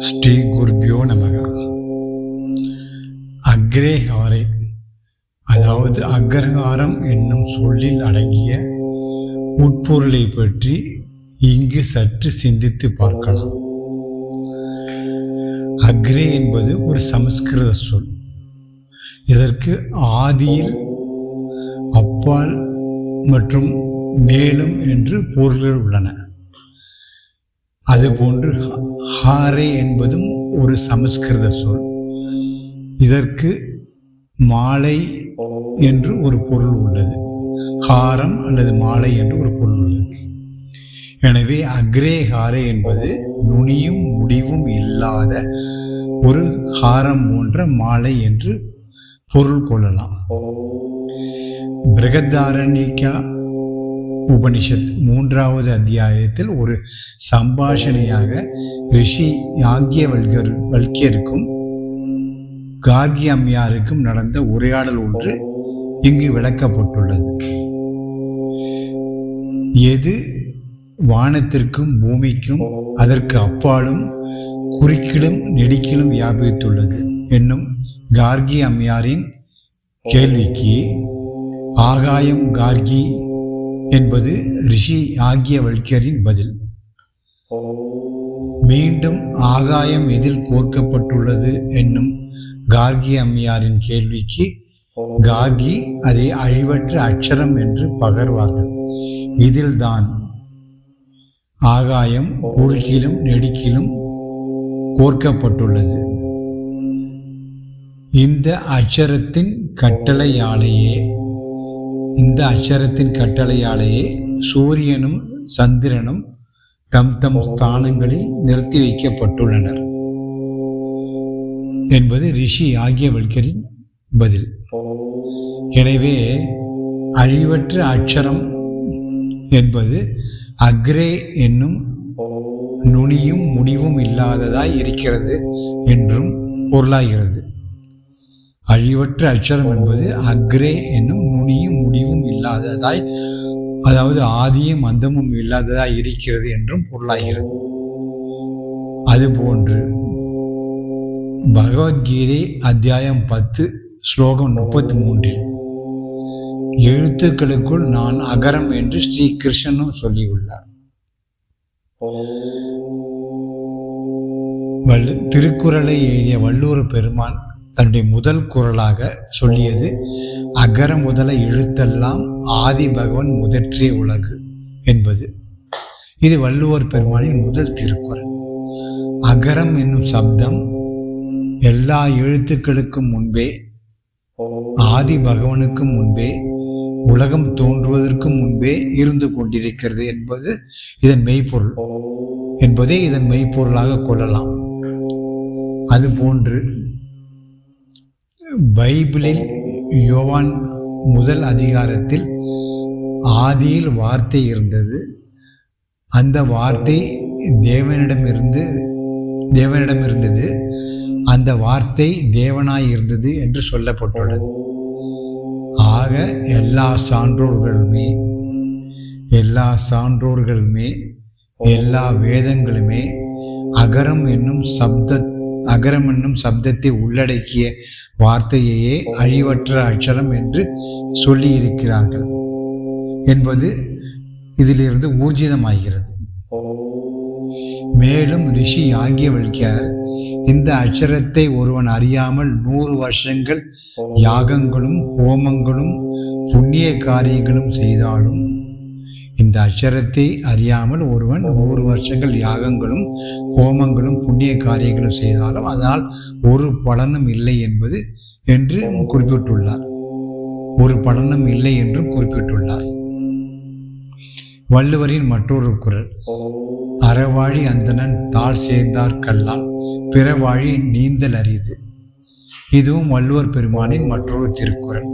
ஸ்ரீ குருபியோ நமக. அக்ரேகாரை அதாவது அக்ரஹாரம் என்னும் சொல்லில் அடங்கிய உட்பொருளை பற்றி இங்கு சற்று சிந்தித்து பார்க்கலாம். அக்ரே என்பது ஒரு சமஸ்கிருத சொல். இதற்கு ஆதியில் அப்பால் மற்றும் மேலும் என்று பொருள்கள் உள்ளன. அதுபோன்று ஹாரே என்பதும் ஒரு சமஸ்கிருத சொல். இதற்கு மாலை என்று ஒரு பொருள் உள்ளது. ஹாரம் அல்லது மாலை என்று ஒரு பொருள் உள்ளது. எனவே அக்ரே ஹாரே என்பது நுனியும் முடிவும் இல்லாத ஒரு ஹாரம் போன்ற மாலை என்று பொருள் கொள்ளலாம். பிரகதாரண்யக்கா உபனிஷத் மூன்றாவது அத்தியாயத்தில் ஒரு சம்பாஷணையாக ரிஷி யாக்கியவல்கர் வல்கியருக்கும் கார்கி அம்மையாருக்கும் நடந்த உரையாடல் ஒன்று இங்கு விளக்கப்பட்டுள்ளது. எது வானத்திற்கும் பூமிக்கும் அதற்கு அப்பாலும் குறுக்கிலும் நெடுக்கிலும் வியாபித்துள்ளது என்னும் கார்கி அம்மையாரின் கேள்விக்கு ஆகாயம் கார்கி என்பது ரிஷி ஆகிய வல்கரின் பதில். மீண்டும் ஆகாயம் எதில் கோர்க்கப்பட்டுள்ளது என்னும் கார்கி அம்மையாரின் கேள்விக்கு கார்கி அதை அழிவற்ற அச்சரம் என்று பகர்வார்கள். இதில்தான் ஆகாயம் குறுக்கிலும் நெடுக்கிலும் கோர்க்கப்பட்டுள்ளது. இந்த அச்சரத்தின் கட்டளையாலேயே இந்த அச்சரத்தின் கட்டளையாலேயே சூரியனும் சந்திரனும் தம் தம் ஸ்தானங்களில் நிறுத்தி வைக்கப்பட்டுள்ளனர் என்பது ரிஷி ஆகியவர்களின் பதில். எனவே அழிவற்ற அச்சரம் என்பது அக்ரே என்னும் நுனியும் முடிவும் இல்லாததாய் இருக்கிறது என்றும் பொருளாகிறது. அழிவற்ற அச்சரம் என்பது அக்ரே என்னும் நுனியும் முடிவும் இல்லாததாய் அதாவது ஆதியும் அந்தமும் இல்லாததாய் இருக்கிறது என்றும் பொருளாகிறது. அதுபோன்று பகவத்கீதை அத்தியாயம் பத்து ஸ்லோகம் முப்பத்தி மூன்றில் எழுத்துக்களுக்குள் நான் அகரம் என்று ஸ்ரீ கிருஷ்ணனும் சொல்லியுள்ளார் திருக்குறளை எழுதிய வள்ளுவர் பெருமான் தன்னுடைய முதல் குரலாக சொல்லியது அகர முதல எழுத்தெல்லாம் ஆதி பகவன் முதற்றே உலகு என்பது. இது வள்ளுவர் பெருமானின் முதல் திருக்குறள். அகரம் என்னும் சப்தம் எல்லா எழுத்துக்களுக்கும் முன்பே ஆதி பகவனுக்கும் முன்பே உலகம் தோன்றுவதற்கு முன்பே இருந்து கொண்டிருக்கிறது என்பது இதன் மெய்ப்பொருள். என்பதே இதன் மெய்ப்பொருளாக கொள்ளலாம். அதுபோன்று பைபிளில் யோவான் முதல் அதிகாரத்தில் ஆதியில் வார்த்தை இருந்தது. அந்த வார்த்தை தேவனிடமிருந்து தேவனிடம் இருந்தது அந்த வார்த்தை தேவனாய் இருந்தது என்று சொல்லப்பட்டுள்ளது ஆக எல்லா சான்றோர்களுமே எல்லா சான்றோர்களுமே எல்லா வேதங்களுமே அகரம் என்னும் சப்த அகரம் என்னும் சப்தத்தை உள்ளடக்கிய வார்த்தையையே அழிவற்ற அக்ஷரம் என்று சொல்லியிருக்கிறார்கள் என்பது இதிலிருந்து ஊர்ஜிதமாகிறது. மேலும் ரிஷி ஆகியவழ்கியார் இந்த அச்சரத்தை ஒருவன் அறியாமல் நூறு வருஷங்கள் யாகங்களும் ஹோமங்களும் புண்ணிய காரியங்களும் செய்தாலும் இந்த அச்சரத்தை அறியாமல் ஒருவன் நூறு வருஷங்கள் யாகங்களும் ஹோமங்களும் புண்ணிய காரியங்களும் செய்தாலும் அதனால் ஒரு பலனும் இல்லை என்பது என்று குறிப்பிட்டுள்ளார். ஒரு பலனும் இல்லை என்றும் குறிப்பிட்டுள்ளார். வள்ளுவரின் மற்றொரு குரல் அறவாழி அந்தணன் தாழ் சேர்ந்தார் கல்லால் பிறவாழி நீந்தல் அரிது. இதுவும் வள்ளுவர் பெருமானின் மற்றொரு திருக்குறள்.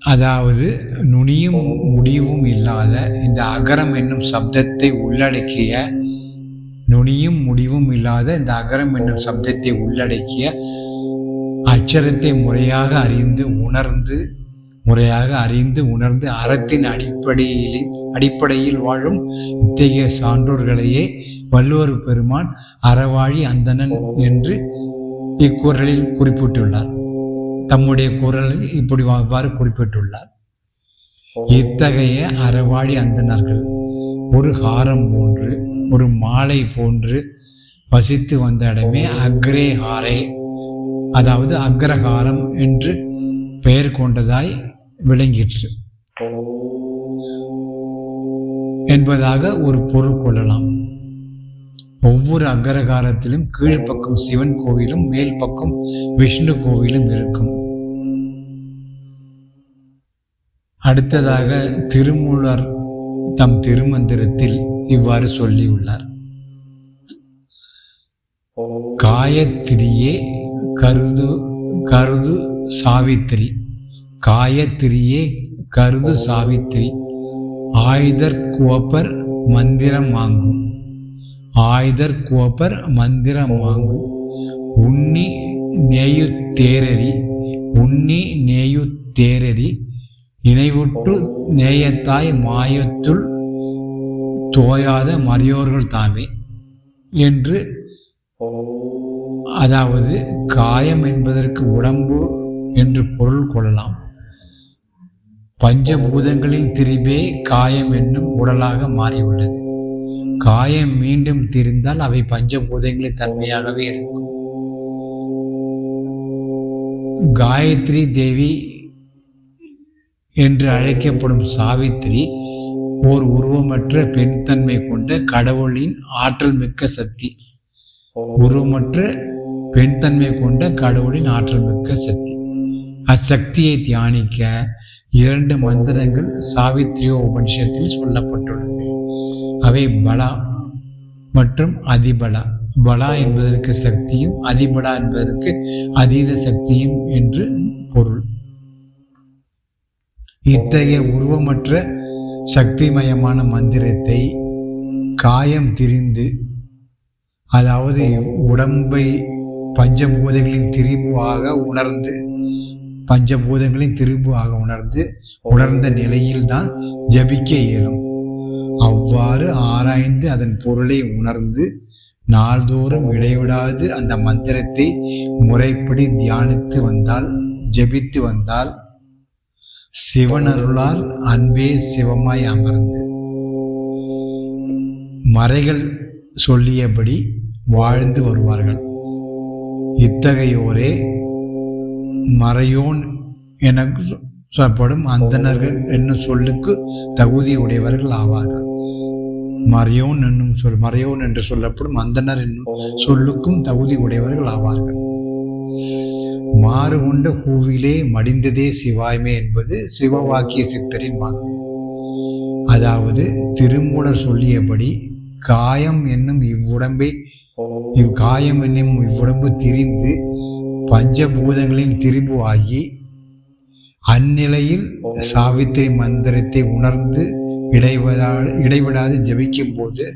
அதாவது நுனியும் முடிவும் இல்லாத இந்த அகரம் என்னும் சப்தத்தை உள்ளடக்கிய நுனியும் முடிவும் இல்லாத இந்த அகரம் என்னும் சப்தத்தை உள்ளடக்கிய அச்சரத்தை முறையாக அறிந்து உணர்ந்து முறையாக அறிந்து உணர்ந்து அறத்தின் அடிப்படையில் அடிப்படையில் வாழும் இத்தகைய சான்றோர்களையே வள்ளுவர் பெருமான் அறவாழி அந்தணன் என்று இக்குரலில் குறிப்பிட்டுள்ளார். தம்முடைய குரலில் இப்படி அவ்வாறு குறிப்பிட்டுள்ளார். இத்தகைய அறவாழி அந்தனர்கள் ஒரு ஹாரம் போன்று ஒரு மாலை போன்று வசித்து வந்த இடமே அக்ரேஹாரே. அதாவது அக்ரஹாரம் என்று பெயர் கொண்டதாய் விளங்கிற்று. என்பதாக ஒரு பொருள் கொள்ளலாம். ஒவ்வொரு அக்ரகாரத்திலும் கீழ்ப்பக்கம் சிவன் கோவிலும் மேல் பக்கம் விஷ்ணு கோவிலும் இருக்கும். அடுத்ததாக திருமூலர் தம் திருமந்திரத்தில் இவ்வாறு சொல்லியுள்ளார். காயத்திரியே கருது கருது சாவித்திரி. காயத்திரியே கருது சாவித்திரி. ஆயுதர் குவப்பர் மந்திரம் வாங்கும். ஆயுதர் குவப்பர் மந்திரம் வாங்கும். உன்னி நேயு தேரரி உன்னி நேயு தேரரி நினைவுற்று நேயத்தாய் மாயத்துள் தோயாத மறையோர்கள் தாமே என்று அதாவது காயம் என்பதற்கு உடம்பு என்று பொருள் கொள்ளலாம். பஞ்சபூதங்களின் திரிபே காயம் என்னும் உடலாக மாறியுள்ளது. காயம் மீண்டும் திரிந்தால் அவை பஞ்சபூதங்களின் தன்மையாகவே இருக்கும். காயத்ரி தேவி என்று அழைக்கப்படும் சாவித்திரி ஓர் உருவமற்ற பெண் தன்மை கொண்ட கடவுளின் ஆற்றல் மிக்க சக்தி. உருவமற்ற பெண் தன்மை கொண்ட கடவுளின் ஆற்றல் மிக்க சக்தி. அச்சக்தியை தியானிக்க இரண்டு மந்திரங்கள் சாவித்ரியோ உபனிஷத்தில் சொல்லப்பட்டுள்ளது அவை பலா மற்றும் அதிபலா. பலா என்பதற்கு சக்தியும் அதிபலா என்பதற்கு அதீத சக்தியும் என்று இத்தகைய உருவமற்ற சக்திமயமான மந்திரத்தை காயம் திரிந்து அதாவது உடம்பை பஞ்சபூதங்களின் திரிபாக உணர்ந்து பஞ்சபூதங்களின் திரும்புவாக உணர்ந்து உணர்ந்த நிலையில்தான் ஜபிக்க இயலும். அவ்வாறு ஆராய்ந்து அதன் பொருளை உணர்ந்து நாள்தோறும் இடைவிடாது அந்த மந்திரத்தை முறைப்படி தியானித்து வந்தால் ஜபித்து வந்தால் சிவனருளால் அன்பே சிவமாய் அமர்ந்து. மறைகள் சொல்லியபடி வாழ்ந்து வருவார்கள். இத்தகையோரே மறையோன் என சொல்லப்படும் அந்தனர்கள் என்னும் சொல்லுக்கு தகுதி உடையவர்கள் ஆவார்கள். மறையோன் என்னும் சொல் மறையோன் என்று சொல்லப்படும் அந்தனர் என்னும் சொல்லுக்கும் தகுதி உடையவர்கள் ஆவார்கள். மாறு கொண்ட பூவிலே மடிந்ததே சிவாய்மே என்பது சிவவாக்கிய சித்தரின் வாக்கு. அதாவது திருமூலர் சொல்லியபடி காயம் என்னும் இவ்வுடம்பை இவ் காயம் என்னும் இவ்வுடம்பு திரிந்து பஞ்சபூதங்களின் திரிபு ஆகி அந்நிலையில் சாவித்திரி மந்திரத்தை உணர்ந்து இடைவிடா இடைவிடாது ஜபிக்கும் போது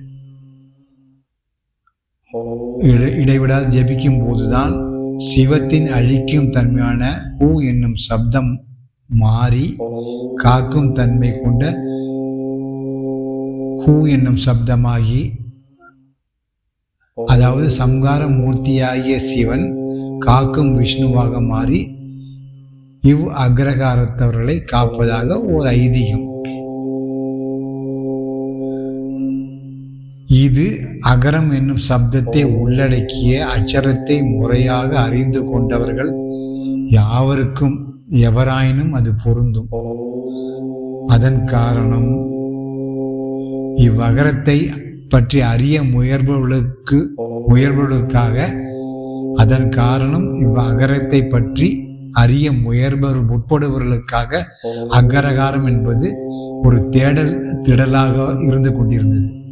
இடைவிடாது ஜபிக்கும் போதுதான் சிவத்தின் அழிக்கும் தன்மையான ஹூ என்னும் சப்தம் மாறி காக்கும் தன்மை கொண்ட ஹூ என்னும் சப்தமாகி அதாவது சம்கார மூர்த்தியாகிய சிவன் காக்கும் விஷ்ணுவாக மாறி இவ் அக்ரகாரத்தவர்களை காப்பதாக ஒரு ஐதீகம். இது அகரம் என்னும் சப்தத்தை உள்ளடக்கிய அச்சரத்தை முறையாக அறிந்து கொண்டவர்கள் யாவருக்கும் எவராயினும் அது பொருந்தும். அதன் காரணம் இவ்வகரத்தை பற்றி அறிய முயல்பவர்களுக்கு முயல்பவர்களுக்காக அதன் காரணம் இவ்வகரத்தை பற்றி அறிய முயற்பவர் முற்படுபவர்களுக்காக அகரகாரம் என்பது ஒரு தேடல் திடலாக இருந்து கொண்டிருந்தது.